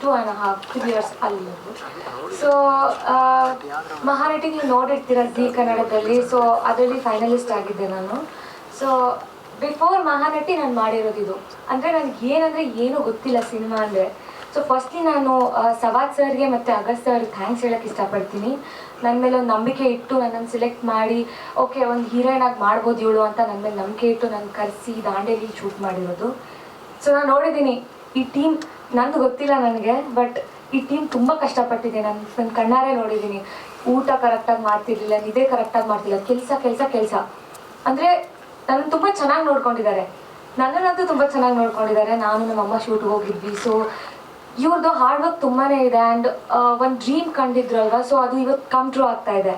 S2: two and half three years ಅಲ್ಲಿ ಸೊ ಮಹಾನಟಿ ನೀವು ನೋಡಿರ್ತೀರ ಜಿ ಕನ್ನಡದಲ್ಲಿ? ಸೊ ಅದರಲ್ಲಿ ಫೈನಲಿಸ್ಟ್ ಆಗಿದ್ದೆ ನಾನು. ಸೊ ಬಿಫೋರ್ ಮಹಾನಟಿ ನಾನು ಮಾಡಿರೋದು ಇದು. ಅಂದರೆ ನನಗೆ ಏನಂದರೆ ಏನೂ ಗೊತ್ತಿಲ್ಲ ಸಿನಿಮಾ ಅಂದರೆ. ಸೊ ಫಸ್ಟ್ಲಿ ನಾನು ಸವಾದ್ ಸರ್ಗೆ ಮತ್ತು ಅಗಸ್ಟ್ ಸರ್ಗೆ ಥ್ಯಾಂಕ್ಸ್ ಹೇಳೋಕ್ಕೆ ಇಷ್ಟಪಡ್ತೀನಿ. ನನ್ನ ಮೇಲೆ ಒಂದು ನಂಬಿಕೆ ಇಟ್ಟು ನನ್ನನ್ನು ಸೆಲೆಕ್ಟ್ ಮಾಡಿ, ಓಕೆ, ಒಂದು ಹೀರೋಯಿನ್ ಆಗಿ ಮಾಡ್ಬೋದು ಇವಳು ಅಂತ ನನ್ನ ಮೇಲೆ ನಂಬಿಕೆ ಇಟ್ಟು ನನ್ನ ಕರೆಸಿ ದಾಂಡೇಲಿ ಶೂಟ್ ಮಾಡಿರೋದು. ಸೊ ನಾನು ನೋಡಿದ್ದೀನಿ, ಈ ಟೀಮ್ ನಂದು ಗೊತ್ತಿಲ್ಲ ನನಗೆ ಬಟ್ ಈ ಟೀಮ್ ತುಂಬ ಕಷ್ಟಪಟ್ಟಿದೆ. ನಾನು ನನ್ನ ಕಣ್ಣಾರೆ ನೋಡಿದ್ದೀನಿ. ಊಟ ಕರೆಕ್ಟಾಗಿ ಮಾಡ್ತಿರ್ಲಿಲ್ಲ, ನಿದ್ದೆ ಕರೆಕ್ಟಾಗಿ ಮಾಡ್ತಿಲ್ಲ. ಕೆಲಸ ಕೆಲಸ ಕೆಲಸ. ಅಂದರೆ ನನ್ನ ತುಂಬ ಚೆನ್ನಾಗಿ ನೋಡ್ಕೊಂಡಿದ್ದಾರೆ. ನನ್ನನ್ನಂತೂ ತುಂಬ ಚೆನ್ನಾಗಿ ನೋಡ್ಕೊಂಡಿದ್ದಾರೆ. ನಾನು ನಮ್ಮಮ್ಮ ಶೂಟ್ ಹೋಗಿದ್ವಿ. ಸೊ ಇವ್ರದ್ದು ಹಾರ್ಡ್ ವರ್ಕ್ ತುಂಬಾ ಇದೆ ಆ್ಯಂಡ್ ಒಂದು ಡ್ರೀಮ್ ಕಂಡಿದ್ರಲ್ವಾ? ಸೊ ಅದು ಇವತ್ತು ಕಮ್ ಟ್ರೂ ಆಗ್ತಾ ಇದೆ.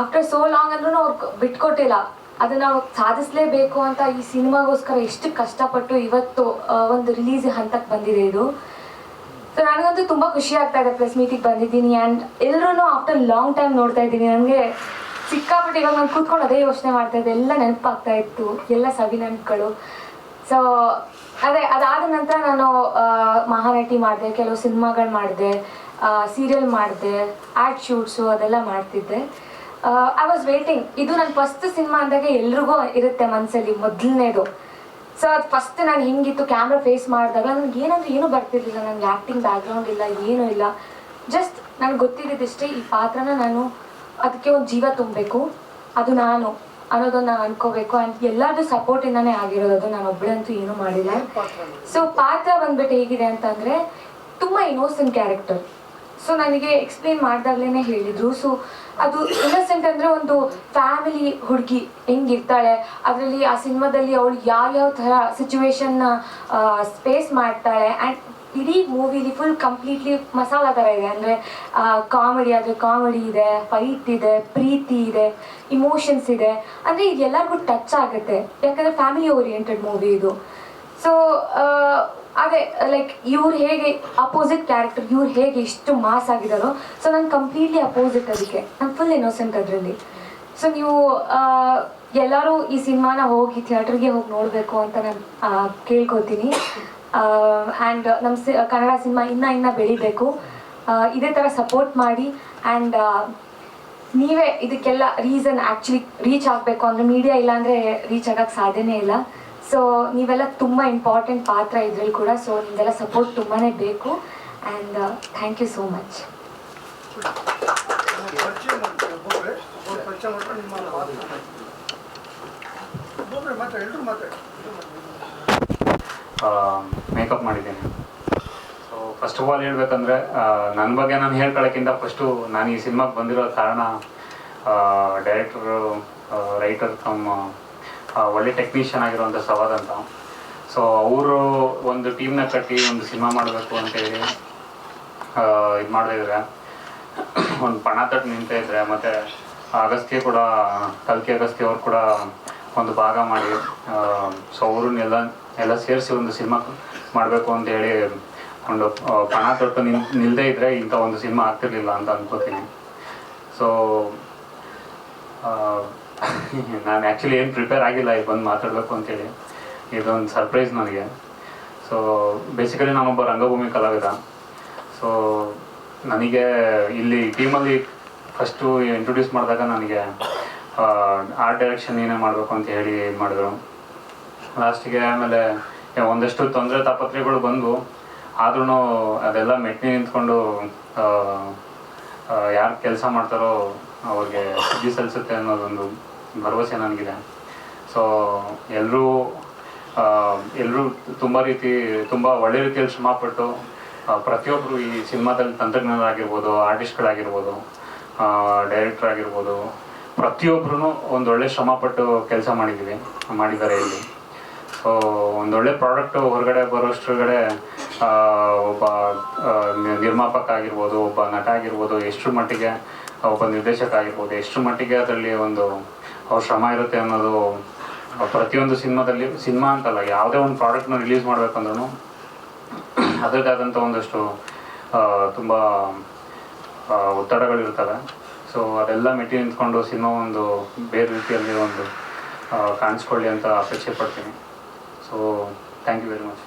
S2: ಆಫ್ಟರ್ ಸೋ ಲಾಂಗ್ ಅಂದ್ರೂ ಅವ್ರು ಬಿಟ್ಕೊಟ್ಟಿಲ್ಲ. ಅದನ್ನ ಅವ್ರು ಸಾಧಿಸ್ಲೇಬೇಕು ಅಂತ ಈ ಸಿನಿಮಾಗೋಸ್ಕರ ಎಷ್ಟು ಕಷ್ಟಪಟ್ಟು ಇವತ್ತು ಒಂದು ರಿಲೀಸ್ ಹಂತಕ್ಕೆ ಬಂದಿದೆ ಇದು. ಸೊ ನನಗಂತೂ ತುಂಬ ಖುಷಿ ಆಗ್ತಾ ಇದೆ ಪ್ರೆಸ್ ಮೀಟಿಗೆ ಬಂದಿದ್ದೀನಿ. ಆ್ಯಂಡ್ ಎಲ್ಲರೂ ಆಫ್ಟರ್ ಲಾಂಗ್ ಟೈಮ್ ನೋಡ್ತಾ ಇದ್ದೀನಿ. ನನಗೆ ಸಿಕ್ಕಾಪಟ್ಟೆ ಇವಾಗ ನಾನು ಕೂತ್ಕೊಂಡು ಅದೇ ಯೋಚನೆ ಮಾಡ್ತಾ ಇದ್ದೆ. ಎಲ್ಲ ನೆನಪಾಗ್ತಾ ಇತ್ತು. ಎಲ್ಲ ಸವಿ ನೆನಪುಗಳು ಸೊ ಅದೇ, ಅದಾದ ನಂತರ ನಾನು ಮಹಾನಟಿ ಮಾಡಿದೆ, ಕೆಲವು ಸಿನಿಮಾಗಳು ಮಾಡಿದೆ ಸೀರಿಯಲ್ ಮಾಡಿದೆ ಆ್ಯಡ್ ಶೂಟ್ಸು ಅದೆಲ್ಲ ಮಾಡ್ತಿದ್ದೆ. ಐ ವಾಸ್ ವೇಟಿಂಗ್ ಇದು ನನ್ನ ಫಸ್ಟ್ ಸಿನಿಮಾ ಅಂದಾಗ ಎಲ್ರಿಗೂ ಇರುತ್ತೆ ಮನಸ್ಸಲ್ಲಿ ಮೊದಲನೇದು. ಸೊ ಅದು ಫಸ್ಟ್ ನಾನು ಹಿಂಗಿತ್ತು ಕ್ಯಾಮ್ರಾ ಫೇಸ್ ಮಾಡಿದಾಗ ನನಗೆ ಏನಂದ್ರೆ ಏನೂ ಬರ್ತಿರ್ಲಿಲ್ಲ. ನನಗೆ ಆ್ಯಕ್ಟಿಂಗ್ ಬ್ಯಾಕ್ಗ್ರೌಂಡ್ ಇಲ್ಲ, ಏನೂ ಇಲ್ಲ. ಜಸ್ಟ್ ನನಗೆ ಗೊತ್ತಿದ್ದಿದ್ದಷ್ಟೇ ಈ ಪಾತ್ರನ ನಾನು ಅದಕ್ಕೆ ಒಂದು ಜೀವ ತುಂಬಬೇಕು. ಅದು ನಾನು ಅನ್ನೋದನ್ನ ಅನ್ಕೋಬೇಕು. ಅಂತ ಆ್ಯಂಡ್ ಸಪೋರ್ಟ್ ಇಂದಾನೇ ಆಗಿರೋದು ನಾನು ಒಬ್ಬಳಂತೂ ಏನು ಮಾಡಿದೆ ಸೊ ಪಾತ್ರ ಬಂದ್ಬಿಟ್ಟು ಹೇಗಿದೆ ಅಂತಂದ್ರೆ ತುಂಬಾ ಇನ್ನೋಸೆಂಟ್ ಕ್ಯಾರೆಕ್ಟರ್ ಸೊ ನನಗೆ ಎಕ್ಸ್ಪ್ಲೇನ್ ಮಾಡ್ದಾಗ್ಲೇನೆ ಹೇಳಿದ್ರು. ಸೊ ಅದು ಇನ್ನೋಸೆಂಟ್ ಅಂದ್ರೆ ಒಂದು ಫ್ಯಾಮಿಲಿ ಹುಡುಗಿ ಹೆಂಗಿರ್ತಾಳೆ. ಅದರಲ್ಲಿ ಆ ಸಿನಿಮಾದಲ್ಲಿ ಅವಳು ಯಾವ್ಯಾವ ಥರ ಸಿಚುವೇಶನ್ನ ಸ್ಪೇಸ್ ಮಾಡ್ತಾಳೆ. ಆ್ಯಂಡ್ ಇಡೀ ಮೂವಿಲಿ ಫುಲ್ ಕಂಪ್ಲೀಟ್ಲಿ ಮಸಾಲ ಥರ ಇದೆ. ಅಂದರೆ ಕಾಮಿಡಿ ಆದರೆ ಕಾಮಿಡಿ ಇದೆ ಫೈಟ್ ಇದೆ, ಪ್ರೀತಿ ಇದೆ ಇಮೋಷನ್ಸ್ ಇದೆ. ಅಂದರೆ ಇದು ಎಲ್ಲರಿಗೂ ಟಚ್ ಆಗುತ್ತೆ. ಯಾಕಂದರೆ ಫ್ಯಾಮಿಲಿ ಓರಿಯೆಂಟೆಡ್ ಮೂವಿ ಇದು. ಸೊ ಅದೇ ಲೈಕ್ ಇವ್ರು ಹೇಗೆ ಅಪೋಸಿಟ್ ಕ್ಯಾರೆಕ್ಟರ್ ಇವ್ರು ಹೇಗೆ ಇಷ್ಟು ಮಾಸ್ ಆಗಿದಾರೋ ಸೊ ನಾನು ಕಂಪ್ಲೀಟ್ಲಿ ಅಪೋಸಿಟ್ ಅದಕ್ಕೆ. ನಾನು ಫುಲ್ ಇನ್ನೋಸೆಂಟ್ ಅದರಲ್ಲಿ. ಸೊ ನೀವು ಎಲ್ಲರೂ ಈ ಸಿನಿಮಾನ ಹೋಗಿ ಥಿಯೇಟ್ರಿಗೆ ಹೋಗಿ ನೋಡಬೇಕು ಅಂತ ನಾನು ಕೇಳ್ಕೊತೀನಿ. ಆ್ಯಂಡ್ ನಮ್ಮ ಸಿ, ಕನ್ನಡ ಸಿನಿಮಾ ಇನ್ನೂ ಇನ್ನೂ ಬೆಳಿಬೇಕು. ಇದೇ ಥರ ಸಪೋರ್ಟ್ ಮಾಡಿ ಆ್ಯಂಡ್ ನೀವೇ ಇದಕ್ಕೆಲ್ಲ ರೀಸನ್ ಆ್ಯಕ್ಚುಲಿ ರೀಚ್ ಆಗಬೇಕು ಅಂದರೆ ಮೀಡಿಯಾ ಇಲ್ಲಾಂದರೆ ರೀಚ್ ಆಗೋಕ್ಕೆ ಸಾಧ್ಯನೇ ಇಲ್ಲ. ಸೊ ನೀವೆಲ್ಲ ತುಂಬ ಇಂಪಾರ್ಟೆಂಟ್ ಪಾತ್ರ ಇದ್ರಲ್ಲಿ ಕೂಡ ಸೊ ನಿಮ್ದೆಲ್ಲ ಸಪೋರ್ಟ್ ತುಂಬಾ ಬೇಕು. And thank you so much
S3: ಪರಿಚಯ ಮಾಡ್ತಾರೆ ಒಬ್ಬೊಬ್ಬರೇ ಒಬ್ಬರು ಪರಿಚಯ ಮಾಡ್ಕೊಂಡು ನಿಮ್ಮ ಮಾತು ಒಬ್ಬೊಬ್ಬರೇ ಮಾತಾಡಿ ಎಲ್ಲರೂ ಮಾತಾಡಿ.
S4: ಮೇಕಪ್ ಮಾಡಿದ್ದೇನೆ. ಸೊ ಫಸ್ಟ್ ಆಫ್ ಆಲ್ ಹೇಳ್ಬೇಕಂದ್ರೆ ನನ್ನ ಬಗ್ಗೆ ನಾನು ಹೇಳ್ಕೊಳ್ಳೋಕ್ಕಿಂತ ಫಸ್ಟು ನಾನು ಈ ಸಿನಿಮಾಗೆ ಬಂದಿರೋ ಕಾರಣ ಡೈರೆಕ್ಟರ್ ರೈಟರ್ ತಮ್ಮ ಒಳ್ಳೆ ಟೆಕ್ನಿಷಿಯನ್ ಆಗಿರುವಂಥ ಸವಾದ್ ಅಂತ. ಸೊ ಅವರು ಒಂದು ಟೀಮ್ನ ಕಟ್ಟಿ ಒಂದು ಸಿನಿಮಾ ಮಾಡಬೇಕು ಅಂತೇಳಿ ಇದು ಮಾಡಿದ್ರೆ ಒಂದು ಪಣ ತಟ್ಟು ನಿಂತಿದ್ರೆ ಮತ್ತು ಅಗಸ್ತ್ಯ ಕೂಡ ಕಲ್ಕಿ ಅಗಸ್ತ್ಯ ಅವ್ರು ಕೂಡ ಒಂದು ಭಾಗ ಮಾಡಿ ಸೊ ಅವ್ರನ್ನೆಲ್ಲ, ಎಲ್ಲ ಸೇರಿಸಿ ಒಂದು ಸಿನಿಮಾ ಮಾಡಬೇಕು ಅಂತ ಹೇಳಿ ಒಂದು ಪಣ ತೊಟ್ಟು ನಿಲ್ ನಿಲ್ಲದೇ ಇದ್ದರೆ ಇಂಥ ಒಂದು ಸಿನಿಮಾ ಆಗ್ತಿರ್ಲಿಲ್ಲ ಅಂತ ಅನ್ಕೋತೀನಿ. ಸೊ ನಾನು ಆ್ಯಕ್ಚುಲಿ ಏನು ಪ್ರಿಪೇರ್ ಆಗಿಲ್ಲ ಇದು ಬಂದು ಮಾತಾಡಬೇಕು ಅಂತೇಳಿ ಇದೊಂದು ಸರ್ಪ್ರೈಸ್ ನನಗೆ. ಸೊ ಬೇಸಿಕಲಿ ನಾನೊಬ್ಬ ರಂಗಭೂಮಿ ಕಲಾವಿದ. ಸೊ ನನಗೆ ಇಲ್ಲಿ ಟೀಮಲ್ಲಿ ಫಸ್ಟು ಇಂಟ್ರೊಡ್ಯೂಸ್ ಮಾಡಿದಾಗ ನನಗೆ ಆರ್ಟ್ ಡೈರೆಕ್ಷನ್ ಏನೇ ಮಾಡಬೇಕು ಅಂತ ಹೇಳಿ ಇದು ಮಾಡಿದ್ರು. ಲಾಸ್ಟಿಗೆ ಆಮೇಲೆ ಒಂದಷ್ಟು ತೊಂದರೆ ತಾಪತ್ರೆಗಳು ಬಂದು ಆದ್ರೂ ಅದೆಲ್ಲ ಮೆಟ್ಟಿ ನಿಂತ್ಕೊಂಡು ಯಾರು ಕೆಲಸ ಮಾಡ್ತಾರೋ ಅವ್ರಿಗೆ ಸುದ್ದಿ ಸಲ್ಲಿಸುತ್ತೆ ಅನ್ನೋದೊಂದು ಭರವಸೆ ನನಗಿದೆ. ಸೊ ಎಲ್ಲರೂ ಎಲ್ಲರೂ ತುಂಬ ರೀತಿ, ತುಂಬ ಒಳ್ಳೆ ರೀತಿಯಲ್ಲಿ ಶ್ರಮಪಟ್ಟು ಪ್ರತಿಯೊಬ್ಬರು ಈ ಸಿನಿಮಾದಲ್ಲಿ ತಂತ್ರಜ್ಞರಾಗಿರ್ಬೋದು ಆರ್ಟಿಸ್ಟ್ಗಳಾಗಿರ್ಬೋದು ಡೈರೆಕ್ಟರ್ ಆಗಿರ್ಬೋದು ಪ್ರತಿಯೊಬ್ಬರೂ ಒಂದೊಳ್ಳೆ ಶ್ರಮಪಟ್ಟು ಕೆಲಸ ಮಾಡಿದ್ದೀವಿ ಮಾಡಿದ್ದಾರೆ ಇಲ್ಲಿ. ಸೊ ಒಂದೊಳ್ಳೆ ಪ್ರಾಡಕ್ಟ್ ಹೊರಗಡೆ ಬರೋಷ್ಟ್ರಗಡೆ ಒಬ್ಬ ನಿರ್ಮಾಪಕ ಆಗಿರ್ಬೋದು, ಒಬ್ಬ ನಟ ಆಗಿರ್ಬೋದು ಎಷ್ಟು ಮಟ್ಟಿಗೆ ಒಬ್ಬ ನಿರ್ದೇಶಕ ಆಗಿರ್ಬೋದು ಎಷ್ಟು ಮಟ್ಟಿಗೆ ಅದರಲ್ಲಿ ಒಂದು, ಅವ್ರ ಶ್ರಮ ಇರುತ್ತೆ ಅನ್ನೋದು ಪ್ರತಿಯೊಂದು ಸಿನಿಮಾದಲ್ಲಿ, ಸಿನಿಮಾ ಅಂತಲ್ಲ, ಯಾವುದೇ ಒಂದು ಪ್ರಾಡಕ್ಟ್ನ ರಿಲೀಸ್ ಮಾಡಬೇಕಂದ್ರೂ ಅದರದ್ದೇ ಆದಂಥ ಒಂದಷ್ಟು ತುಂಬ ಒತ್ತಡಗಳಿರ್ತವೆ. ಸೊ ಅದೆಲ್ಲ ಮೆಟ್ಟಿ ನಿಂತ್ಕೊಂಡು ಸಿನಿಮಾ ಒಂದು ಬೇರೆ ರೀತಿಯಲ್ಲಿ ಒಂದು ಕಾಣಿಸ್ಕೊಳ್ಳಿ ಅಂತ ಅಪೇಕ್ಷೆ ಪಡ್ತೀನಿ. So thank you very much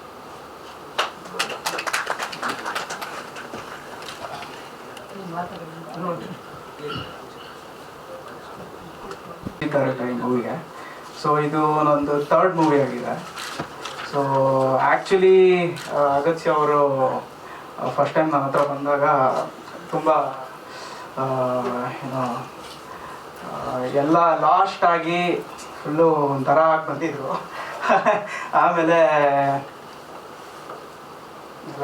S5: ಮೂವಿಗೆ so ಇದು ನಂದು ಥರ್ಡ್ ಮೂವಿ ಆಗಿದೆ. ಸೊ ಆ್ಯಕ್ಚುಲಿ ಅಗತ್ಯ ಅವರು ಫಸ್ಟ್ ಟೈಮ್ ನನ್ನ ಹತ್ರ ಬಂದಾಗ ತುಂಬ ಎಲ್ಲ ಲಾಸ್ಟ್ ಆಗಿ ಫುಲ್ಲು ಒಂಥರ ಆಗಿ ಬಂದಿದ್ರು. ಆಮೇಲೆ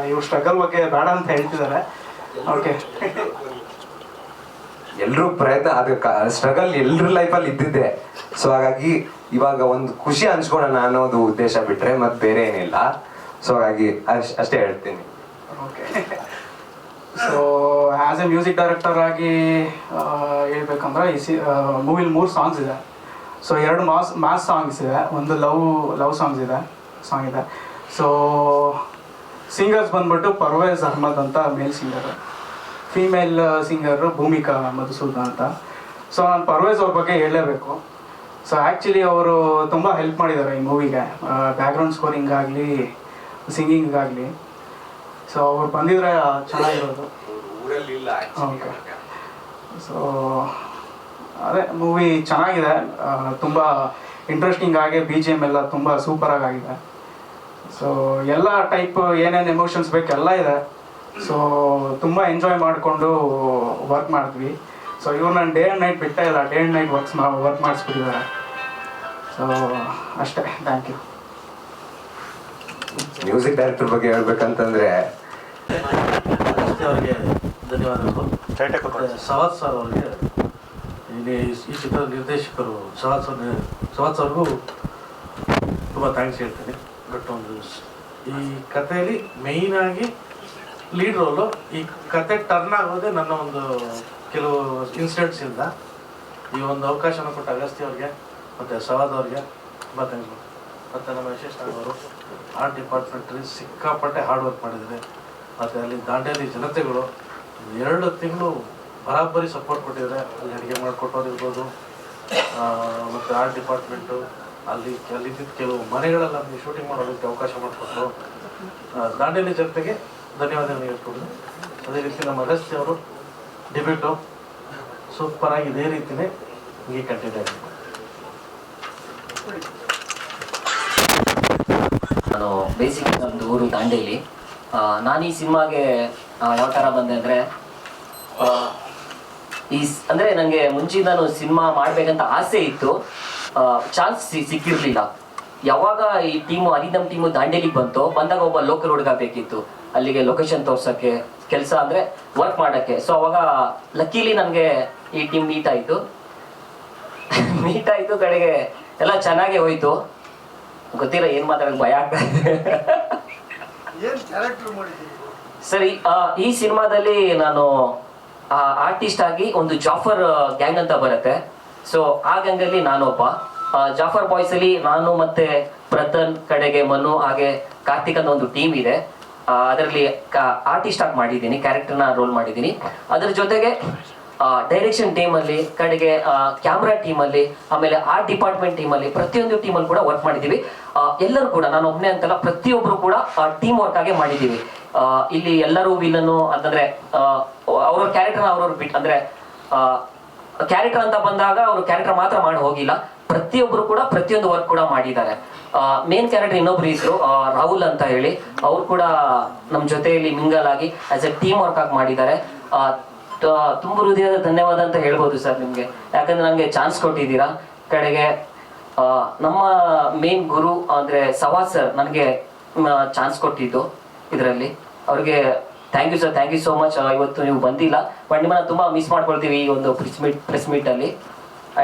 S5: ಇವ್ರು ಸ್ಟ್ರಗಲ್ ಬಗ್ಗೆ ಬೇಡ ಅಂತ ಹೇಳ್ತಿದ್ದಾರೆ. ಓಕೆ
S1: ಎಲ್ಲರೂ ಪ್ರಯತ್ನ ಅದು ಸ್ಟ್ರಗಲ್ ಎಲ್ರ ಲೈಫಲ್ಲಿ ಇದ್ದಿದ್ದೆ. ಸೊ ಹಾಗಾಗಿ ಇವಾಗ ಒಂದು ಖುಷಿ ಹಂಚ್ಕೊಳ್ಳೋಣ ಅನ್ನೋದು ಉದ್ದೇಶ ಬಿಟ್ರೆ ಮತ್ತೆ ಬೇರೆ ಏನಿಲ್ಲ. ಸೊ ಹಾಗಾಗಿ ಅಷ್ಟ್ ಅಷ್ಟೇ ಹೇಳ್ತೀನಿ.
S5: Okay so as a music director ಆಗಿ ಹೇಳ್ಬೇಕಂದ್ರೆ ಈ ಸಿ ಮೂವಿಲಿ ಮೂರು ಸಾಂಗ್ಸ್ ಇದೆ. ಸೊ ಎರಡು ಮಾಸ್ ಮ್ಯಾಸ್ ಸಾಂಗ್ಸ್ ಇದೆ. ಒಂದು ಲವ್ ಲವ್ ಸಾಂಗ್ಸ್ ಇದೆ ಸಾಂಗ್ ಇದೆ. ಸೊ ಸಿಂಗರ್ಸ್ ಬಂದ್ಬಿಟ್ಟು ಪರ್ವೇಜ್ ಅಹ್ಮದ್ ಅಂತ male singer female singer Bhoomika Madhusudan ಅಂತ. ಸೊ ನಾನು ಪರ್ವೇಜ್ ಅವ್ರ ಬಗ್ಗೆ ಹೇಳಲೇಬೇಕು. ಸೊ ಆ್ಯಕ್ಚುಲಿ ಅವರು ತುಂಬ ಹೆಲ್ಪ್ ಮಾಡಿದ್ದಾರೆ ಈ ಮೂವಿಗೆ ಬ್ಯಾಕ್ಗ್ರೌಂಡ್ ಸ್ಕೋರಿಂಗ್ ಆಗಲಿ ಸಿಂಗಿಂಗ್ ಆಗಲಿ ಸೊ ಅವ್ರು ಬಂದಿದ್ರೆ ಚೆನ್ನಾಗಿರೋದು. ಓಕೆ ಸೊ ಅದೇ ಮೂವಿ ಚೆನ್ನಾಗಿದೆ. ತುಂಬ ಇಂಟ್ರೆಸ್ಟಿಂಗ್ ಆಗಿ ಬಿ ಜಿ ಎಂ ಎಲ್ಲ ತುಂಬ ಸೂಪರಾಗಿ ಆಗಿದೆ ಸೊ ಎಲ್ಲ ಟೈಪ್ ಏನೇನು ಎಮೋಷನ್ಸ್ ಬೇಕು ಎಲ್ಲ ಇದೆ. ಸೊ ತುಂಬ ಎಂಜಾಯ್ ಮಾಡಿಕೊಂಡು ವರ್ಕ್ ಮಾಡಿದ್ವಿ. ಸೊ ಇವ್ರು ನಾನು ಡೇ ಆ್ಯಂಡ್ ನೈಟ್ ಬಿಟ್ಟೇ ಇಲ್ಲ. ಡೇ ಆ್ಯಂಡ್ ನೈಟ್ ವರ್ಕ್ಸ್ ಮಾ ವರ್ಕ್ ಮಾಡಿಸ್ಬಿಟ್ಟಿದ್ದಾರೆ. ಸೊ ಅಷ್ಟೇ. ಥ್ಯಾಂಕ್ ಯು
S1: ಮ್ಯೂಸಿಕ್ ಡೈರೆಕ್ಟರ್ ಬಗ್ಗೆ ಹೇಳ್ಬೇಕಂತಂದ್ರೆ
S6: ಅವರಿಗೆ ಧನ್ಯವಾದಗಳು. ಸವಾದ್ ಸರ್ ಅವರಿಗೆ ಇಲ್ಲಿ ಈ ಚಿತ್ರದ ನಿರ್ದೇಶಕರು ಸವಾದ್ ಸರ್ ಸವಾದ್ ಸರ್ಗೂ ತುಂಬ ಥ್ಯಾಂಕ್ಸ್ ಹೇಳ್ತೀನಿ. ಬಟ್ ಒಂದು ಈ ಕಥೆಯಲ್ಲಿ ಮೇಯ್ನಾಗಿ ಲೀಡ್ ರೋಲು ಈ ಕತೆ ಟರ್ನ್ ಆಗೋದೇ ನನ್ನ ಒಂದು ಕೆಲವು ಇನ್ಸಿಡೆಂಟ್ಸಿಂದ ಈ ಒಂದು ಅವಕಾಶನ ಕೊಟ್ಟ ಅಗಸ್ತಿ ಅವ್ರಿಗೆ ಮತ್ತು ಸವಾದ್ ಅವ್ರಿಗೆ ತುಂಬ ಥ್ಯಾಂಕ್ಸ್ ಮತ್ತು ನಮ್ಮ ವಿಶೇಷ ಅವರು ಆರ್ಟ್ ಡಿಪಾರ್ಟ್ಮೆಂಟಲ್ಲಿ ಸಿಕ್ಕಾಪಟ್ಟೆ ಹಾರ್ಡ್ ವರ್ಕ್ ಮಾಡಿದ್ದಾರೆ. ಮತ್ತು ಅಲ್ಲಿ ದಾಂಡೇಲಿ ಜನತೆಗಳು ಎರಡು ತಿಂಗಳು ಬರಾಬರಿ ಸಪೋರ್ಟ್ ಕೊಟ್ಟಿದ್ದಾರೆ. ಅಲ್ಲಿ ಅಡುಗೆ ಮಾಡಿಕೊಟ್ಟೋರಿರ್ಬೋದು ಮತ್ತು ಆರ್ಟ್ ಡಿಪಾರ್ಟ್ಮೆಂಟು ಅಲ್ಲಿ ಅಲ್ಲಿದ್ದ ಕೆಲವು ಮನೆಗಳಲ್ಲಿ ನಮಗೆ ಶೂಟಿಂಗ್ ಮಾಡೋದಕ್ಕೆ ಅವಕಾಶ ಮಾಡಿಕೊಟ್ರು. ದಾಂಡೇಲಿ ಜನತೆಗೆ ಧನ್ಯವಾದಗಳು ಹೇಳ್ಕೊಂಡು ಅದೇ ರೀತಿ ನಮ್ಮ ಅಗಸ್ತಿಯವರು ಅವರು ಸೂಪರಾಗಿ ಇದೇ ರೀತಿಯೇ ಹೀಗೆ ಕಂಟಿನ್ಯೂ
S7: ನಾನು ಬೇಸಿಕ್ ನಮ್ಮದು ಊರು ದಾಂಡೇಲಿ. ನಾನು ಈ ಸಿನಿಮಾಗೆ ಯಾವ ಥರ ಬಂದೆ ಅಂದರೆ ಈ ಅಂದರೆ ನನಗೆ ನಾನು ಸಿನಿಮಾ ಮಾಡಬೇಕಂತ ಆಸೆ ಇತ್ತು. ಚಾನ್ಸ್ ಸಿಕ್ಕಿರಲಿಲ್ಲ. ಯಾವಾಗ ಈ ಟೀಮು ಅರಿದಮ್ ಟೀಮು ದಾಂಡೇಲಿಗೆ ಬಂತು, ಬಂದಾಗ ಒಬ್ಬ ಲೋಕಲ್ ಹುಡುಗ ಬೇಕಿತ್ತು. ಅಲ್ಲಿಗೆ ಲೊಕೇಶನ್ ತೋರ್ಸೋಕ್ಕೆ ಕೆಲಸ ಅಂದ್ರೆ ವರ್ಕ್ ಮಾಡೋಕ್ಕೆ. ಸೊ ಅವಾಗ ಲಕ್ಕಿಲಿ ನನಗೆ ಈ ಟೀಮ್ ಮೀಟ್ ಆಯಿತು. ಮೀಟ್ ಆಯಿತು, ಕಡೆಗೆ ಎಲ್ಲ ಚೆನ್ನಾಗೇ ಹೋಯ್ತು. ಗೊತ್ತಿಲ್ಲ ಏನ್ ಮಾತಾಡಕ್ ಭಯ ಆಗ್ತಾ ಇದೆ. ಸರಿ ಈ ಸಿನಿಮಾದಲ್ಲಿ ನಾನು ಆರ್ಟಿಸ್ಟ್ ಆಗಿ ಒಂದು ಜಾಫರ್ ಗ್ಯಾಂಗ್ ಅಂತ ಬರುತ್ತೆ. ಸೊ ಆ ಗ್ಯಾಂಗ್ ಅಲ್ಲಿ ನಾನೊಬ್ಬ. ಜಾಫರ್ ಬಾಯ್ಸ್ ಅಲ್ಲಿ ನಾನು ಮತ್ತೆ ಪ್ರತನ್ ಕಡೆಗೆ ಮನು ಹಾಗೆ ಕಾರ್ತಿಕ್ ಅಂತ ಒಂದು ಟೀಮ್ ಇದೆ. ಅದರಲ್ಲಿ ಆರ್ಟಿಸ್ಟ್ ಆಗಿ ಮಾಡಿದ್ದೀನಿ ಕ್ಯಾರೆಕ್ಟರ್ನ ರೋಲ್ ಮಾಡಿದ್ದೀನಿ. ಅದರ ಜೊತೆಗೆ ಡೈರೆಕ್ಷನ್ ಟೀಮ್ ಅಲ್ಲಿ ಕಡೆಗೆ ಕ್ಯಾಮ್ರಾ ಟೀಮ್ ಅಲ್ಲಿ ಆಮೇಲೆ ಆರ್ಟ್ ಡಿಪಾರ್ಟ್ಮೆಂಟ್ ಟೀಮ್ ಅಲ್ಲಿ ಪ್ರತಿಯೊಂದು ಟೀಮ್ ಅಲ್ಲಿ ಕೂಡ ವರ್ಕ್ ಮಾಡಿದೀವಿ ಎಲ್ಲರೂ ಕೂಡ ನಾನು ಒಬ್ಬನೇ ಅಂತಲ್ಲ ಪ್ರತಿಯೊಬ್ಬರು ಕೂಡ ಟೀಮ್ ವರ್ಕ್ ಆಗಿ ಮಾಡಿದೀವಿ ಇಲ್ಲಿ ಎಲ್ಲರೂ ವಿಲನ್ನು ಅಂತಂದ್ರೆ ಅವ್ರವ್ರ ಕ್ಯಾರೆಕ್ಟರ್ ಅವ್ರವ್ರು ಬಿಟ್ ಅಂದ್ರೆ ಕ್ಯಾರೆಕ್ಟರ್ ಅಂತ ಬಂದಾಗ ಅವರು ಕ್ಯಾರೆಕ್ಟರ್ ಮಾತ್ರ ಮಾಡಿ ಹೋಗಿಲ್ಲ. ಪ್ರತಿಯೊಬ್ರು ಕೂಡ ಪ್ರತಿಯೊಂದು ವರ್ಕ್ ಕೂಡ ಮಾಡಿದ್ದಾರೆ. ಮೇನ್ ಕ್ಯಾರೆಕ್ಟರ್ ಇನ್ನೊಬ್ರು ಇದ್ರು ರಾಹುಲ್ ಅಂತ ಹೇಳಿ. ಅವ್ರು ಕೂಡ ನಮ್ಮ ಜೊತೆಯಲ್ಲಿ ಮಿಂಗಲ್ ಆಗಿ ಆಸ್ ಎ ಟೀಮ್ ವರ್ಕ್ ಆಗಿ ಮಾಡಿದ್ದಾರೆ. ಆ, ತುಂಬ ಹೃದಯದ ಧನ್ಯವಾದ ಅಂತ ಹೇಳ್ಬೋದು ಸರ್ ನಿಮ್ಗೆ. ಯಾಕಂದ್ರೆ ನನಗೆ ಚಾನ್ಸ್ ಕೊಟ್ಟಿದ್ದೀರಾ. ಕಡೆಗೆ ನಮ್ಮ ಮೇನ್ ಗುರು ಅಂದ್ರೆ ಸವಾದ್ ಸರ್ ನನಗೆ ಚಾನ್ಸ್ ಕೊಟ್ಟಿದ್ದು ಇದರಲ್ಲಿ. ಅವ್ರಿಗೆ thank you sir thank you so much ಇವತ್ತು ನೀವು ಬಂದಿಲ್ಲ. ಬಟ್ ನಿಮ್ಮನ್ನ ತುಂಬಾ ಮಿಸ್ ಮಾಡ್ಕೊಳ್ತೀವಿ ಈ ಒಂದು ಪ್ರೆಸ್ ಮೀಟ್ ಪ್ರೆಸ್ ಮೀಟ್ ಅಲ್ಲಿ.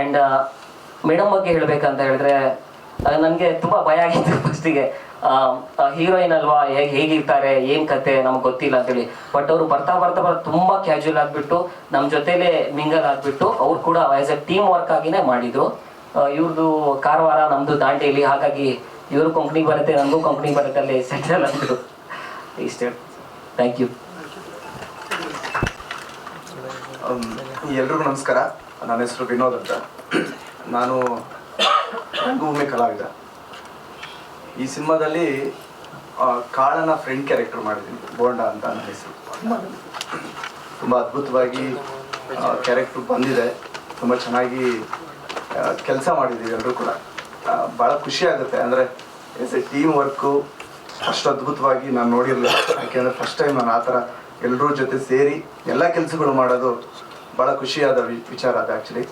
S7: ಅಂಡ್ ಮೇಡಮ್ ಬಗ್ಗೆ ಹೇಳ್ಬೇಕಂತ ಹೇಳಿದ್ರೆ ನನಗೆ ತುಂಬಾ ಭಯ ಆಗಿತ್ತು ಫಸ್ಟಿಗೆ ಹೀರೋಯಿನ್ ಅಲ್ವಾ, ಹೇಗೆ, ಹೇಗಿರ್ತಾರೆ, ಏನ್ ಕತೆ ನಮ್ಗೆ ಗೊತ್ತಿಲ್ಲ ಅಂತೇಳಿ. ಬಟ್ ಅವರು ಬರ್ತಾ ಬರ್ತಾ ಬರ್ತಾ ತುಂಬಾ ಕ್ಯಾಶುಯಲ್ ಆಗ್ಬಿಟ್ಟು ನಮ್ಮ ಜೊತೆಲೆ ಮಿಂಗಲ್ ಆಗ್ಬಿಟ್ಟು, ಅವ್ರು ಕೂಡ ಆಸ್ ಎ ಟೀಮ್ ವರ್ಕ್ ಆಗಿನೇ ಮಾಡಿದ್ರು. ಇವ್ರದ್ದು ಕಾರವಾರ ನಮ್ದು ದಾಂಡೇಲಿ, ಹಾಗಾಗಿ ಇವರು ಕಂಪ್ನಿಗೆ ಬರುತ್ತೆ ನನಗೂ ಕಂಪ್ನಿಗೆ ಬರುತ್ತೆ ಅಲ್ಲಿ ಸೆಂಟ್ರಲ್ ಅಂದ್ರು. ಇಷ್ಟೇ ಥ್ಯಾಂಕ್ ಯು
S5: ಎಲ್ರಿಗೂ ನಮಸ್ಕಾರ. ನನ್ನ ಹೆಸರು ವಿನೋದ್ ಅಂತ. ನಾನು ಭೂಮಿ ಕಲಾವಿದ. ಈ ಸಿನಿಮಾದಲ್ಲಿ ಕಾಳನ ಫ್ರೆಂಡ್ ಕ್ಯಾರೆಕ್ಟರ್ ಮಾಡಿದ್ದೀನಿ, ಬೋಂಡ ಅಂತ ನನ್ನ ಹೆಸರು. ತುಂಬ ಅದ್ಭುತವಾಗಿ ಕ್ಯಾರೆಕ್ಟರ್ ಬಂದಿದೆ. ತುಂಬ ಚೆನ್ನಾಗಿ ಕೆಲಸ ಮಾಡಿದ್ದೀವಿ ಎಲ್ಲರೂ ಕೂಡ. ಭಾಳ ಖುಷಿ ಆಗುತ್ತೆ. ಅಂದರೆ
S8: ಎಸ್ ಎ ಟೀಮ್ ವರ್ಕು ಅಷ್ಟು ಅದ್ಭುತವಾಗಿ ನಾನು ನೋಡಿರಲಿಲ್ಲ. ಯಾಕೆಂದರೆ ಫಸ್ಟ್ ಟೈಮ್ ನಾನು ಆ ಥರ ಎಲ್ಲರ ಜೊತೆ ಸೇರಿ ಎಲ್ಲ ಕೆಲಸಗಳು ಮಾಡೋದು ಭಾಳ ಖುಷಿಯಾದ ವಿಚಾರ ಅದು ಆ್ಯಕ್ಚುಲಿ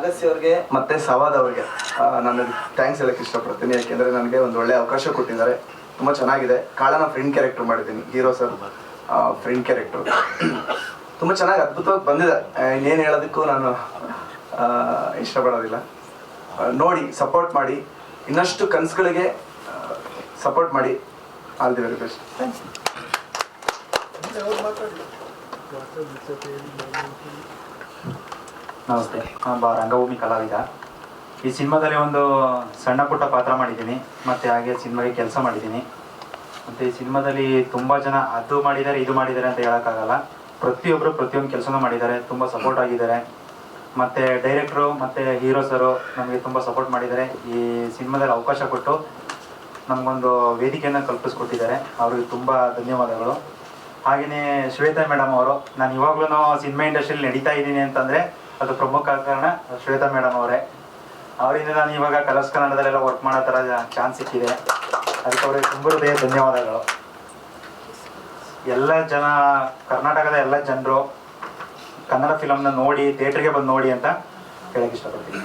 S8: ಅಗಸ್ಯ ಅವ್ರಿಗೆ ಮತ್ತೆ ಸವಾದ್ ಅವ್ರಿಗೆ ನಾನು ಥ್ಯಾಂಕ್ಸ್ ಹೇಳಕ್ಕೆ ಇಷ್ಟಪಡ್ತೀನಿ. ಯಾಕೆಂದ್ರೆ ನನಗೆ ಒಂದು ಒಳ್ಳೆ ಅವಕಾಶ ಕೊಟ್ಟಿದ್ದಾರೆ. ತುಂಬ ಚೆನ್ನಾಗಿದೆ. ಕಾಳನ ಫ್ರೆಂಡ್ ಕ್ಯಾರೆಕ್ಟರ್ ಮಾಡಿದ್ದೀನಿ. ಹೀರೋ ಸರ್ ಫ್ರೆಂಡ್ ಕ್ಯಾರೆಕ್ಟರ್ ತುಂಬ ಚೆನ್ನಾಗಿ ಅದ್ಭುತವಾಗಿ ಬಂದಿದೆ. ಇನ್ನೇನು ಹೇಳೋದಕ್ಕೂ ನಾನು ಇಷ್ಟಪಡೋದಿಲ್ಲ. ನೋಡಿ ಸಪೋರ್ಟ್ ಮಾಡಿ. ಇನ್ನಷ್ಟು ಕನಸುಗಳಿಗೆ ಸಪೋರ್ಟ್ ಮಾಡಿ. All the very best thanks
S9: ನಮಸ್ತೆ ಒಬ್ಬ ರಂಗಭೂಮಿ ಕಲಾವಿದ. ಈ ಸಿನಿಮಾದಲ್ಲಿ ಒಂದು ಸಣ್ಣ ಪುಟ್ಟ ಪಾತ್ರ ಮಾಡಿದ್ದೀನಿ. ಮತ್ತು ಹಾಗೆ ಸಿನಿಮಾಗೆ ಕೆಲಸ ಮಾಡಿದ್ದೀನಿ. ಮತ್ತು ಈ ಸಿನಿಮಾದಲ್ಲಿ ತುಂಬ ಜನ ಅದು ಮಾಡಿದ್ದಾರೆ, ಇದು ಮಾಡಿದ್ದಾರೆ ಅಂತ ಹೇಳೋಕ್ಕಾಗಲ್ಲ. ಪ್ರತಿಯೊಬ್ಬರು ಪ್ರತಿಯೊಂದು ಕೆಲಸನೂ ಮಾಡಿದ್ದಾರೆ, ತುಂಬ ಸಪೋರ್ಟ್ ಆಗಿದ್ದಾರೆ. ಮತ್ತು ಡೈರೆಕ್ಟ್ರು ಮತ್ತು ಹೀರೋ ಸರು ನಮಗೆ ತುಂಬ ಸಪೋರ್ಟ್ ಮಾಡಿದ್ದಾರೆ. ಈ ಸಿನಿಮಾದಲ್ಲಿ ಅವಕಾಶ ಕೊಟ್ಟು ನಮಗೊಂದು ವೇದಿಕೆಯನ್ನು ಕಲ್ಪಿಸ್ಕೊಟ್ಟಿದ್ದಾರೆ. ಅವ್ರಿಗೆ ತುಂಬ ಧನ್ಯವಾದಗಳು. ಹಾಗೆಯೇ ಶ್ವೇತಾ ಮೇಡಮ್ ಅವರು, ನಾನು ಇವಾಗಲೂ ಸಿನಿಮಾ ಇಂಡಸ್ಟ್ರಿಯಲ್ಲಿ ನಡೀತಾ ಇದ್ದೀನಿ ಅಂತಂದರೆ ಅದು ಪ್ರಮುಖ ಕಾರಣ ಶ್ವೇತಾ ಮೇಡಮ್ ಅವರೇ. ಅವರಿಂದ ನಾನು ಇವಾಗ ಕಲರ್ಸ್ ಕನ್ನಡದಲ್ಲೆಲ್ಲ ವರ್ಕ್ ಮಾಡೋ ಥರ ಚಾನ್ಸ್ ಸಿಕ್ಕಿದೆ. ಅದಕ್ಕೆ ಅವರಿಗೆ ತುಂಬ ಹೃದಯ ಧನ್ಯವಾದಗಳು. ಎಲ್ಲ ಜನ, ಕರ್ನಾಟಕದ ಎಲ್ಲ ಜನರು ಕನ್ನಡ ಫಿಲಮ್ನ ನೋಡಿ ಥಿಯೇಟ್ರಿಗೆ ಬಂದು ನೋಡಿ ಅಂತ ಹೇಳಕ್ಕೆ ಇಷ್ಟಪಡ್ತೀನಿ.